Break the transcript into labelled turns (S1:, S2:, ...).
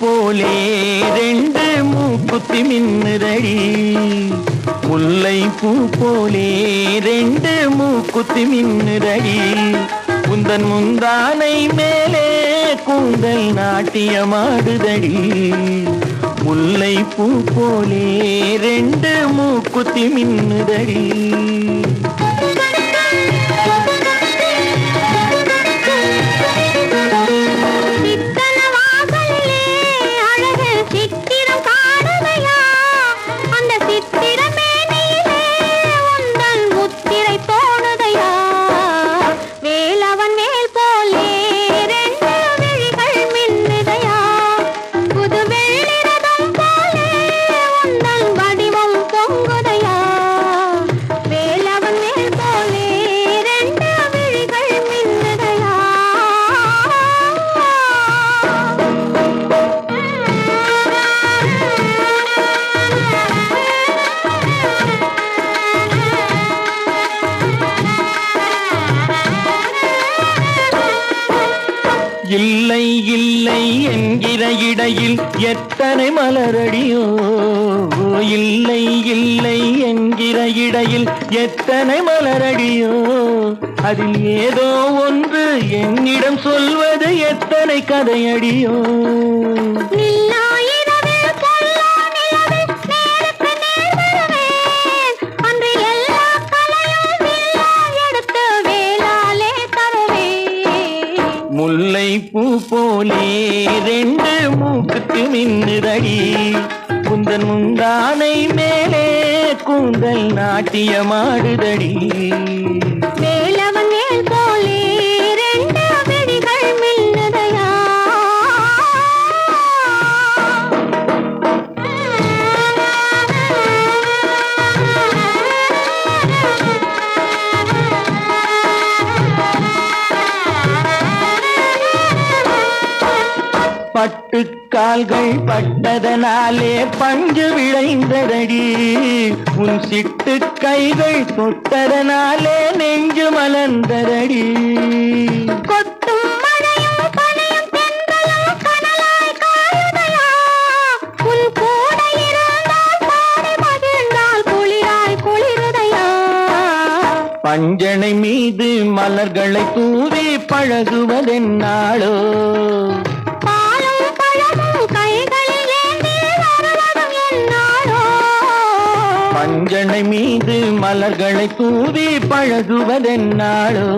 S1: போலே ரெண்டு மூக்குத்தி மின்னுதடி. முல்லை பூ போலே ரெண்டு மூக்குத்தி மின்னுதடி. குந்தன் முந்தானை மேலே கூந்தல் நாட்டியமாடுதடி. முல்லை பூ போலே ரெண்டு மூக்குத்தி மின்னுதடி. இல்லை இல்லை என்கிற இடையில் எத்தனை மலரடியோ? இல்லை இல்லை என்கிற இடையில் எத்தனை மலரடியோ? அதில் ஏதோ ஒன்று என்னிடம் சொல்வது எத்தனை கதையடியோ? முல்லை பூ போலே ரெண்டு மூக்குக்கு மின்னுதடி. குந்தன் முந்தானை மேலே கூந்தல் நாட்டியமாடுதடி. பட்டு கால்கள் பட்டதனாலே பஞ்சு விளைந்ததடி. உன் சிட்டு கைகள் தொட்டதனாலே நெஞ்சு மலர்ந்ததடி. பஞ்சனை மீது மலர்களை தூவி பழகுவதென்னாளோ மலர்களை தூவி பழகுவதென்னாளோ